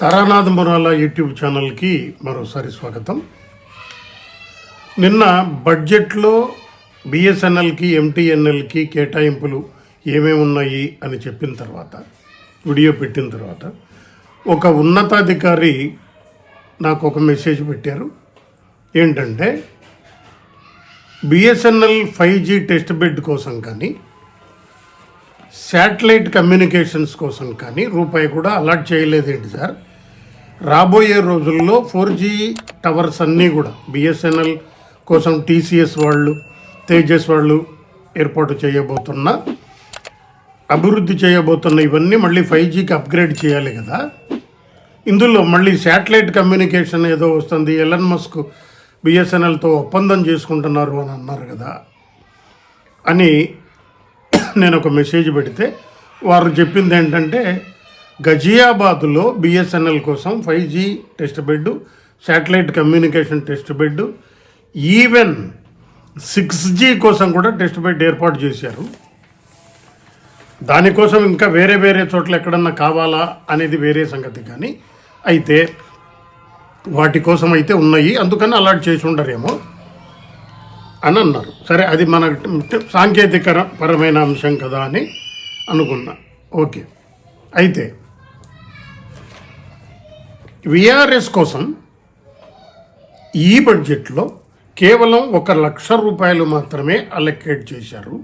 Taranath Murala YouTube ఛానల్కి మరోసారి స్వాగతం. నిన్న బడ్జెట్లో బిఎస్ఎన్ఎల్కి ఎంటీఎన్ఎల్కి కేటాయింపులు ఏమేమి ఉన్నాయి అని చెప్పిన తర్వాత వీడియో పెట్టిన తర్వాత ఒక ఉన్నతాధికారి నాకు ఒక మెసేజ్ పెట్టారు. ఏంటంటే BSNL five G test bed కోసం కానీ శాటిలైట్ కమ్యూనికేషన్స్ కోసం కానీ రూపాయి కూడా అలాట్ చేయలేదేంటి సార్? రాబోయే రోజుల్లో ఫోర్ జీ టవర్స్ అన్నీ కూడా బిఎస్ఎన్ఎల్ కోసం టీసీఎస్ వాళ్ళు తేజస్ వాళ్ళు ఏర్పాటు చేయబోతున్న అభివృద్ధి చేయబోతున్న ఇవన్నీ మళ్ళీ ఫైవ్ జీకి అప్గ్రేడ్ చేయాలి కదా. ఇందులో మళ్ళీ శాటిలైట్ కమ్యూనికేషన్ ఏదో వస్తుంది ఎలన్ మస్క్ బిఎస్ఎన్ఎల్తో ఒప్పందం చేసుకుంటున్నారు అని అన్నారు కదా. అని నేను ఒక మెసేజ్ పెడితే వారు చెప్పింది ఏంటంటే గజియాబాద్లో బిఎస్ఎన్ఎల్ కోసం five G test bed satellite communication test bed even six G కోసం కూడా టెస్ట్ బెడ్ ఏర్పాటు చేశారు. దానికోసం ఇంకా వేరే వేరే చోట్ల ఎక్కడన్నా కావాలా అనేది వేరే సంగతి కానీ అయితే వాటి కోసం అయితే ఉన్నాయి. అందుకని అలాట్ చేసి ఉండరేమో అని అన్నారు. సరే అది మన సాంకేతిక పరమైన అంశం కదా అని అనుకున్నా. ఓకే. అయితే విఆర్ఎస్ కోసం ఈ బడ్జెట్లో కేవలం ఒక లక్ష రూపాయలు మాత్రమే అలొకేట్ చేశారు.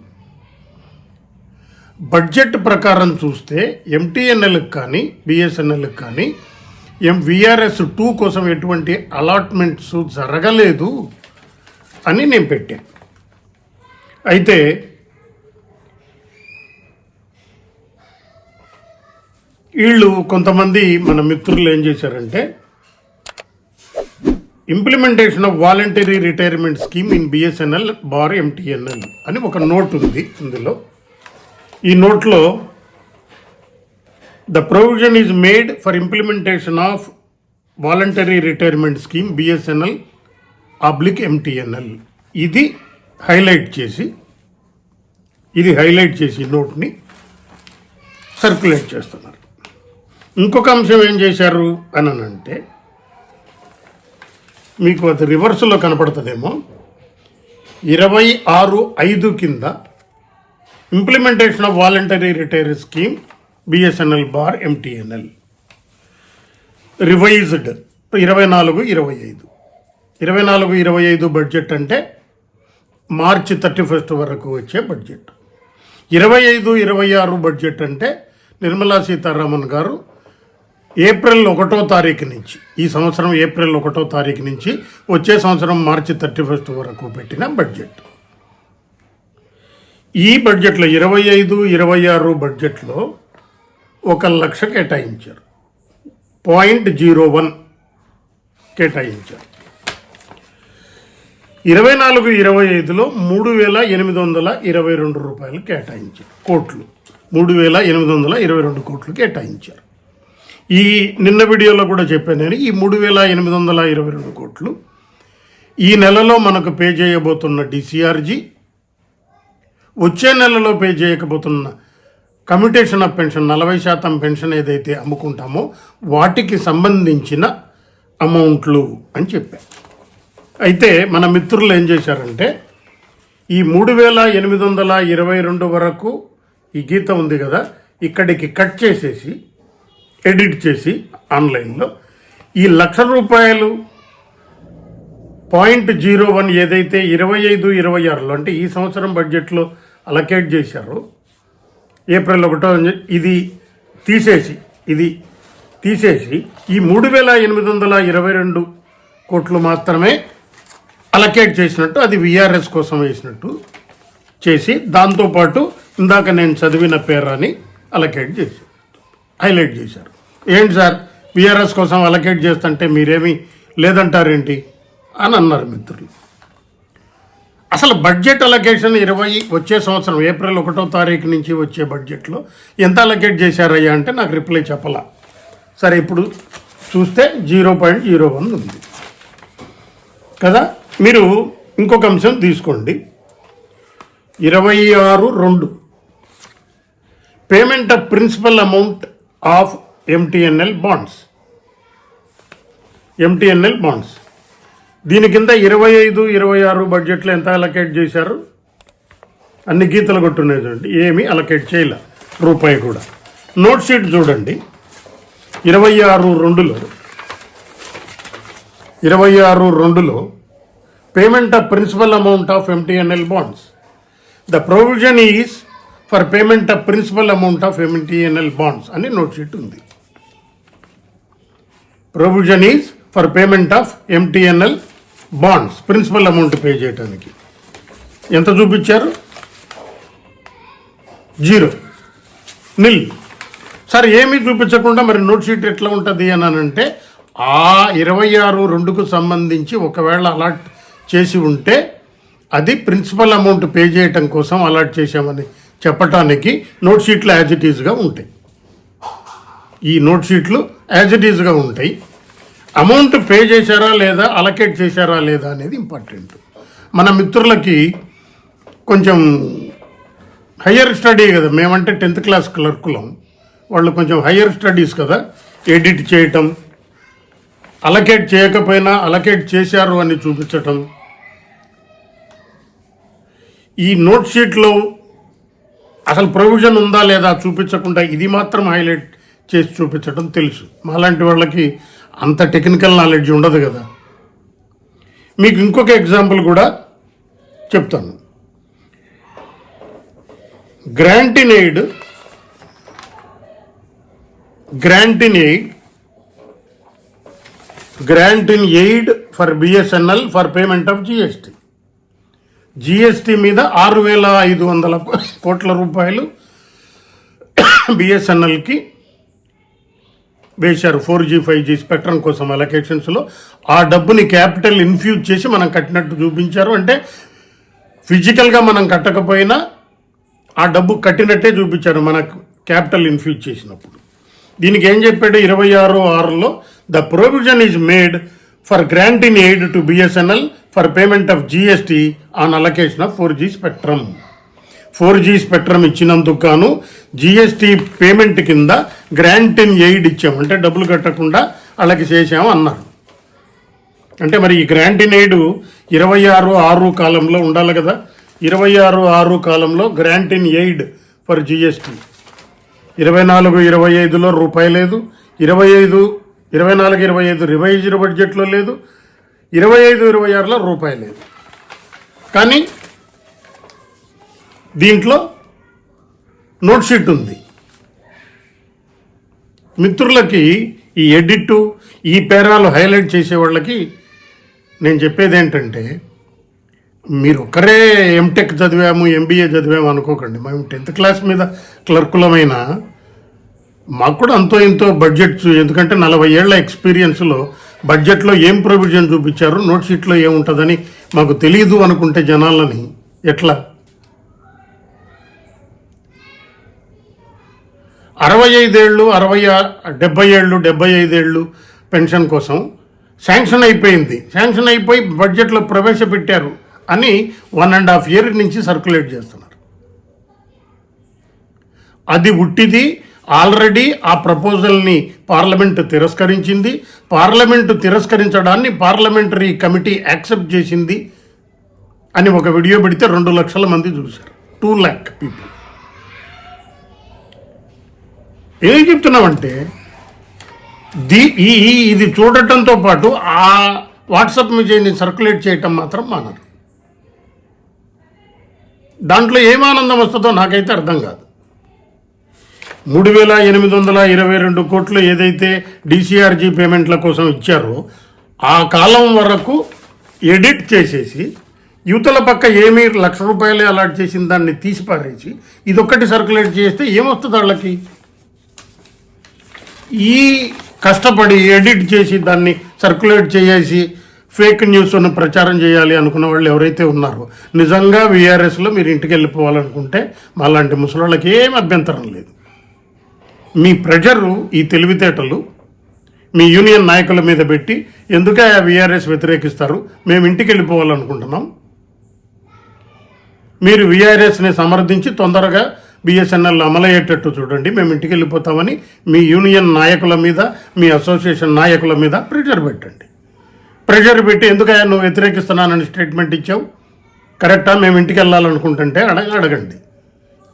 బడ్జెట్ ప్రకారం చూస్తే ఎంటీఎన్ఎల్కి కానీ బిఎస్ఎన్ఎల్కి కానీ ఎం విఆర్ఎస్ టూ కోసం ఎటువంటి అలాట్మెంట్స్ జరగలేదు అని నేను పెట్టాను. అయితే వీళ్ళు కొంతమంది మన మిత్రులు ఏం చేశారంటే implementation of voluntary retirement scheme in BSNL bar MTNL అని ఒక నోట్ ఉంది ఇందులో. ఈ నోట్లో the provision is made for implementation of voluntary retirement scheme BSNL public MTNL ఇది హైలైట్ చేసి ఇది హైలైట్ చేసి నోట్ని సర్క్యులేట్ చేస్తున్నారు. ఇంకొక అంశం ఏం చేశారు అని అంటే మీకు అది రివర్స్లో కనపడుతుందేమో. ఇరవై ఆరు ఐదు కింద implementation of voluntary retire scheme BSNL bar MTNL. Revised ఇరవై నాలుగు ఇరవై ఐదు. ఇరవై నాలుగు ఇరవై ఐదు బడ్జెట్ అంటే మార్చి థర్టీ ఫస్ట్ వరకు వచ్చే బడ్జెట్. ఇరవై ఐదు ఇరవై ఆరు బడ్జెట్ అంటే నిర్మలా సీతారామన్ గారు ఏప్రిల్ ఒకటో తారీఖు నుంచి ఈ సంవత్సరం ఏప్రిల్ ఒకటో తారీఖు నుంచి వచ్చే సంవత్సరం మార్చి థర్టీ ఫస్ట్ వరకు పెట్టిన బడ్జెట్. ఈ బడ్జెట్లో ఇరవై ఐదు ఇరవై ఆరు బడ్జెట్లో ఒక లక్ష కేటాయించారు. పాయింట్ జీరో వన్ కేటాయించారు. ఇరవై నాలుగు ఇరవై ఐదులో మూడు వేల ఎనిమిది వందల ఇరవై రెండు రూపాయలు కేటాయించారు. కోట్లు. మూడు వేల ఎనిమిది వందల ఇరవై రెండు కోట్లు కేటాయించారు. ఈ నిన్న వీడియోలో కూడా చెప్పాను నేను ఈ మూడు వేల ఎనిమిది వందల ఇరవై రెండు కోట్లు. ఈ నెలలో మనకు పే చేయబోతున్న డిసిఆర్జీ వచ్చే నెలలో పే చేయకపోతున్న కమ్యూటేషన్ ఆఫ్ పెన్షన్ నలభై శాతం పెన్షన్ ఏదైతే అమ్ముకుంటామో వాటికి సంబంధించిన అమౌంట్లు అని చెప్పాను. అయితే మన మిత్రులు ఏం చేశారంటే ఈ మూడు వేల ఎనిమిది వందల ఇరవై రెండు వరకు ఈ గీత ఉంది కదా ఇక్కడికి కట్ చేసేసి ఎడిట్ చేసి ఆన్లైన్లో. ఈ లక్ష రూపాయలు పాయింట్ జీరో వన్ ఏదైతే ఇరవై ఐదు ఇరవై ఆరులో అంటే ఈ సంవత్సరం బడ్జెట్లో అలకేట్ చేశారో ఏప్రిల్ ఒకటో ఇది తీసేసి ఇది తీసేసి ఈ మూడు వేల ఎనిమిది వందల ఇరవై రెండు కోట్లు మాత్రమే అలకేట్ చేసినట్టు అది విఆర్ఎస్ కోసం వేసినట్టు చేసి దాంతోపాటు ఇందాక నేను చదివిన పేరాని అలకేట్ చేసి హైలైట్ చేశారు. ఏంటి సార్? విఆర్ఎస్ కోసం అలకేట్ చేస్తుంటే మీరేమీ లేదంటారేంటి? అని అన్నారు మిత్రులు. అసలు బడ్జెట్ అలొకేషన్ ఇరవై వచ్చే సంవత్సరం ఏప్రిల్ ఒకటో తారీఖు నుంచి వచ్చే బడ్జెట్లో ఎంత అలొకేట్ చేశారయ్యా అంటే నాకు రిప్లై చెప్పలా. సరే ఇప్పుడు చూస్తే జీరో పాయింట్ జీరో వన్ ఉంది. కదా? మీరు ఇంకొక అంశం తీసుకోండి. ఇరవై ఆరు రెండు. Payment of principal amount of MTNL bonds MTNL bonds దీని కింద ఇరవై ఐదు ఇరవై ఆరు బడ్జెట్లో ఎంత అలకేట్ చేశారు? అన్ని గీతలు కొట్టున్నాయి చూడండి. ఏమీ అలకేట్ చేయలే. రూపాయి కూడా. నోట్ షీట్ చూడండి. ఇరవై ఆరు రెండులో ఇరవై ఆరు రెండులో payment of principal amount of MTNL bonds the provision is for payment of principal amount of MTNL bonds అని నోట్ షీట్ ఉంది. Provision is for payment of MTNL bonds principal amount pay చేయడానికి ఎంత చూపించారు? జీరో. నిల్. Sir ఏమీ చూపించకుండా మరి note sheet ఎట్లా ఉంటుంది అని అంటే ఆ ఇరవై ఆరు రెండుకు సంబంధించి ఒకవేళ అలాట్ చేసి ఉంటే అది ప్రిన్సిపల్ అమౌంట్ పే చేయటం కోసం అలాట్ చేశామని చెప్పటానికి నోట్ షీట్లు యాజ్ ఇట్ ఈజ్గా ఉంటాయి. ఈ నోట్ షీట్లు యాజ్ ఇట్ ఈజ్గా ఉంటాయి. అమౌంట్ పే చేశారా లేదా అలకేట్ చేశారా లేదా అనేది ఇంపార్టెంట్ మన మిత్రులకి కొంచెం హయ్యర్ స్టడీ కదా మేమంటే టెన్త్ క్లాస్ క్లర్కులం వాళ్ళు కొంచెం హయ్యర్ స్టడీస్ కదా ఎడిట్ చేయటం అలకేట్ చేయకపోయినా అలకేట్ చేశారు అని చూపించటం. ఈ నోట్ షీట్లో అసలు ప్రొవిజన్ ఉందా లేదా చూపించకుండా ఇది మాత్రం హైలైట్ చేసి చూపించడం తెలుసు. మాలాంటి వాళ్ళకి అంత టెక్నికల్ నాలెడ్జ్ ఉండదు కదా. మీకు ఇంకొక ఎగ్జాంపుల్ కూడా చెప్తాను. Grant in aid grant in aid grant in aid grant in aid for BSNL for payment of GST GST మీద ఆరు వేల ఐదు వందల కోట్ల రూపాయలు బిఎస్ఎన్ఎల్కి వేశారు four G five G spectrum కోసం అలొకేషన్స్లో ఆ డబ్బుని క్యాపిటల్ ఇన్ఫ్యూజ్ చేసి మనం కట్టినట్టు చూపించారు. అంటే ఫిజికల్గా మనం కట్టకపోయినా ఆ డబ్బు కట్టినట్టే చూపించారు మన క్యాపిటల్ ఇన్ఫ్యూజ్ చేసినప్పుడు. దీనికి ఏం చెప్పాడు? ఇరవై ఆరు ఆరులో the provision is made for grant in aid to BSNL for payment of GST on allocation of four G spectrum four G spectrum ఇచ్చినందుకు గాను జిఎస్టీ పేమెంట్ కింద గ్రాంట్ ఇన్ ఎయిడ్ ఇచ్చాము. అంటే డబ్బులు కట్టకుండా వాళ్ళకి చేసాము అన్నారు. అంటే మరి ఈ గ్రాంట్ ఇన్ ఎయిడ్ ఇరవై ఆరు ఆరు కాలంలో ఉండాలి కదా. ఇరవై ఆరు ఆరు కాలంలో grant in aid for GST ఇరవై నాలుగు ఇరవై ఐదులో రూపాయి లేదు. ఇరవై ఐదు ఇరవై నాలుగు ఇరవై ఐదు రివైజ్డ్ బడ్జెట్లో లేదు. ఇరవై ఐదు ఇరవై ఆరులో రూపాయి లేదు. కానీ దీంట్లో నోట్ షీట్ ఉంది. మిత్రులకి ఈ ఎడిట్ ఈ పేరాలు హైలైట్ చేసే వాళ్ళకి నేను చెప్పేది ఏంటంటే మీరు ఒక్కరే ఎంటెక్ చదివాము ఎంబీఏ చదివాము అనుకోకండి. మేము టెన్త్ క్లాస్ మీద క్లర్కులమైన మాకు కూడా అంతో ఇంతో బడ్జెట్ ఎందుకంటే నలభై ఏళ్ళ ఎక్స్పీరియన్స్లో బడ్జెట్లో ఏం ప్రొవిజన్ చూపించారు నోట్ షీట్లో ఏముంటుందని మాకు తెలియదు అనుకుంటే జనాలని ఎట్లా? అరవై ఐదేళ్ళు అరవై డెబ్బై ఏళ్ళు డెబ్బై ఐదేళ్ళు పెన్షన్ కోసం శాంక్షన్ అయిపోయింది. శాంక్షన్ అయిపోయి బడ్జెట్లో ప్రవేశపెట్టారు అని వన్ అండ్ హాఫ్ ఇయర్ నుంచి సర్క్యులేట్ చేస్తున్నారు. అది ఉట్టిది. ఆల్రెడీ ఆ ప్రపోజల్ని పార్లమెంట్ తిరస్కరించింది. పార్లమెంట్ తిరస్కరించడాన్ని పార్లమెంటరీ కమిటీ యాక్సెప్ట్ చేసింది అని ఒక వీడియో పెడితే రెండు లక్షల మంది చూశారు. Two lakh people. ఏం చెప్తున్నామంటే దీ ఈ ఇది చూడటంతో పాటు ఆ వాట్సాప్ మెసేజ్ని సర్క్యులేట్ చేయటం మాత్రం మానరు. దాంట్లో ఏం ఆనందం వస్తుందో నాకైతే అర్థం కాదు. మూడు వేల ఎనిమిది వందల ఇరవై రెండు కోట్లు ఏదైతే డిసిఆర్జీ పేమెంట్ల కోసం ఇచ్చారో ఆ కాలం వరకు ఎడిట్ చేసేసి యువతల పక్క ఏమీ లక్ష రూపాయలే అలాట్ చేసిన దాన్ని తీసి పారేసి ఇదొక్కటి సర్క్యులేట్ చేస్తే ఏమొస్తుంది వాళ్ళకి? ఈ కష్టపడి ఎడిట్ చేసి దాన్ని సర్క్యులేట్ చేసి ఫేక్ న్యూస్ను ప్రచారం చేయాలి అనుకున్న వాళ్ళు ఎవరైతే ఉన్నారో నిజంగా వీఆర్ఎస్లో మీరు ఇంటికి వెళ్ళిపోవాలనుకుంటే మాలాంటి ముసలాళ్ళకి ఏం అభ్యంతరం లేదు. మీ ప్రెజరు ఈ తెలివితేటలు మీ యూనియన్ నాయకుల మీద పెట్టి ఎందుకే ఆ వీఆర్ఎస్ వ్యతిరేకిస్తారు? మేము ఇంటికి వెళ్ళిపోవాలనుకుంటున్నాం. మీరు వీఆర్ఎస్ని సమర్థించి తొందరగా బిఎస్ఎన్ఎల్ అమలయ్యేటట్టు చూడండి. మేము ఇంటికి వెళ్ళిపోతామని మీ యూనియన్ నాయకుల మీద మీ అసోసియేషన్ నాయకుల మీద ప్రెషర్ పెట్టండి. ప్రెషర్ పెట్టి ఎందుకయ్యా నువ్వు వ్యతిరేకిస్తున్నానని స్టేట్మెంట్ ఇచ్చావు? కరెక్టా? మేము ఇంటికి వెళ్ళాలనుకుంటుంటే అడగ అడగండి.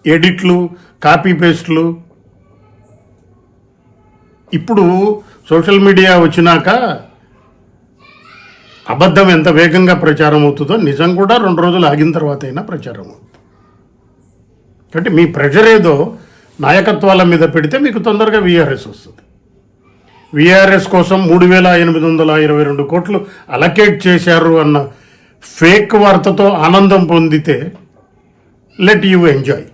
ఎడిట్లు కాపీ పేస్ట్లు. ఇప్పుడు సోషల్ మీడియా వచ్చినాక అబద్ధం ఎంత వేగంగా ప్రచారం అవుతుందో నిజం కూడా రెండు రోజులు ఆగిన తర్వాత అయినా ప్రచారం అవుతుంది. అంటే మీ ప్రెషర్ ఏదో నాయకత్వాల మీద పెడితే మీకు తొందరగా విఆర్ఎస్ వస్తుంది. విఆర్ఎస్ కోసం మూడు వేల ఎనిమిది వందల ఇరవై రెండు కోట్లు అలకేట్ చేశారు అన్న ఫేక్ వార్తతో ఆనందం పొందితే లెట్ యూ ఎంజాయ్